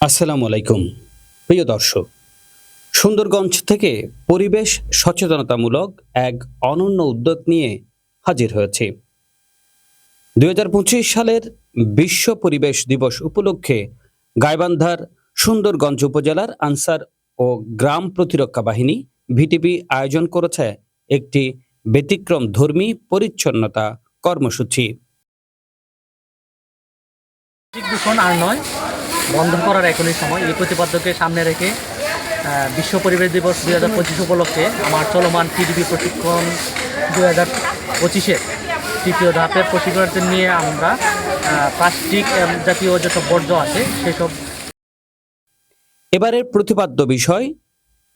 আসসালামু আলাইকুম, প্রিয় দর্শক। সুন্দরগঞ্জ থেকে পরিবেশ সচেতনতামূলক এক অনন্য উদ্যোগ নিয়ে হাজির হয়েছে। দুই সালের বিশ্ব পরিবেশ দিবস উপলক্ষে গাইবান্ধার সুন্দরগঞ্জ উপজেলার আনসার ও গ্রাম প্রতিরক্ষা বাহিনী ভিটিপি আয়োজন করেছে একটি ব্যতিক্রম ধর্মী পরিচ্ছন্নতা কর্মসূচি। দূষণ আর নয়। বন্ধ করার এখনই সময়। এই প্রতিপাদ্যকে সামনে রেখে বিশ্ব পরিবেশ দিবস দুই হাজার পঁচিশ উপলক্ষে আমার চলমান টিডিবি প্রশিক্ষণ দুই হাজার পঁচিশের তৃতীয় ধাপের প্রশিক্ষণার্থী নিয়ে আমরা প্লাস্টিক জাতীয় যেসব বর্জ্য আছে, সেসব এবারের প্রতিপাদ্য বিষয়,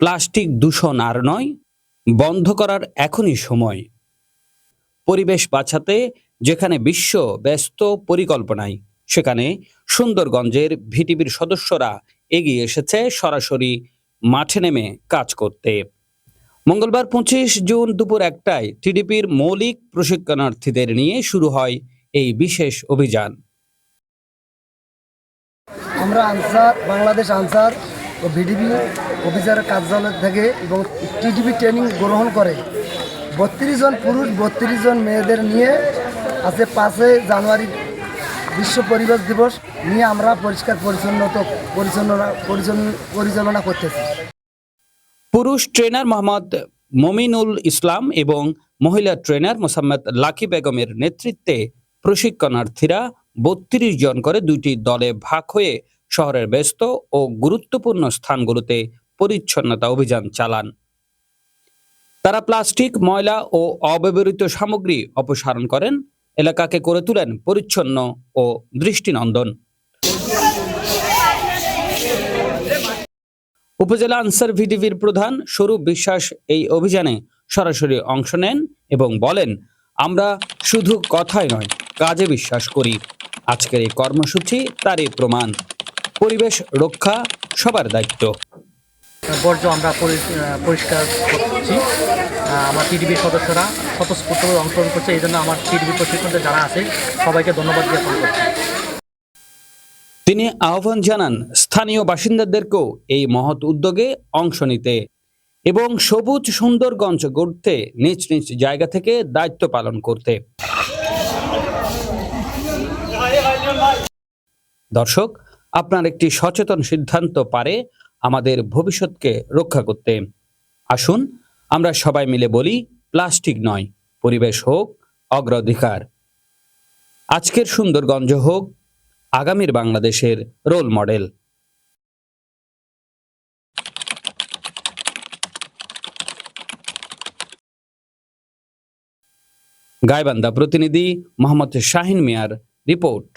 প্লাস্টিক দূষণ আর নয়, বন্ধ করার এখনই সময়। পরিবেশ বাঁচাতে যেখানে বিশ্ব ব্যস্ত পরিকল্পনায় সেখানে সুন্দরগঞ্জের ভিটিবির সদস্যরা এগিয়ে এসেছে সরাসরি মাঠে নেমে কাজ করতে। মঙ্গলবার পঁচিশ জুন দুপুর একটায় টিডিপির মৌলিক প্রশিক্ষণার্থীদের নিয়ে শুরু হয় এই বিশেষ অভিযান। আমরা আনসার, বাংলাদেশ আনসার ও ভিডিপি অফিসারের কার্যালয় থেকে এবং টিডিপি ট্রেনিং গ্রহণ করে বত্রিশ জন পুরুষ, বত্রিশ জন মেয়েদের নিয়ে আছে পাঁচই জানুয়ারি বিশ্ব পরিবেশ দিবস নিয়ে আমরা পরিষ্কার পরিচ্ছন্নতা পরিচালনা করতেছি। পুরুষ ট্রেনার মোহাম্মদ মমিনুল ইসলাম এবং মহিলা ট্রেনার মোসাম্মদ লাকি বেগমের নেতৃত্বে প্রশিক্ষণার্থীরা বত্রিশ জন করে দুটি দলে ভাগ হয়ে শহরের ব্যস্ত ও গুরুত্বপূর্ণ স্থানগুলোতে পরিচ্ছন্নতা অভিযান চালান। তারা প্লাস্টিক, ময়লা ও অব্যবহৃত সামগ্রী অপসারণ করেন এলাকাকে করে তুলেন পরিচ্ছন্ন ও দৃষ্টিনন্দন। উপজেলা আনসার ভিডিভির প্রধান স্বরূপ বিশ্বাস এই অভিযানে সরাসরি অংশ নেন এবং বলেন, আমরা শুধু কথাই নয়, কাজে বিশ্বাস করি। আজকের এই কর্মসূচি তারই প্রমাণ। পরিবেশ রক্ষা সবার দায়িত্ব। বর্জ্য আমরা পরিষ্কার করছি। আমার টিডিবির সদস্যরা স্বতঃস্ফূর্তভাবে অংশগ্রহণ করছে, এই জন্য আমার টিডিবি প্রশিক্ষণে যারা আছে, সবাইকে ধন্যবাদ জ্ঞাপন করছি। তিনি আহ্বান জানান, স্থানীয় বাসিন্দাদেরকেও এই মহৎ উদ্যোগে অংশ নিতে এবং সবুজ সুন্দরগঞ্জ গড়তে নিজ নিজ জায়গা থেকে দায়িত্ব পালন করতে। দর্শক, আপনার একটি সচেতন সিদ্ধান্ত পারে আমাদের ভবিষ্যৎকে রক্ষা করতে। আসুন আমরা সবাই মিলে বলি, প্লাস্টিক নয়, পরিবেশ হোক, অগ্রাধিকার। আজকের সুন্দরগঞ্জ হোক, আগামীর বাংলাদেশের রোল মডেল। গাইবান্ধা প্রতিনিধি মোহাম্মদ শাহিন মিয়ার রিপোর্ট।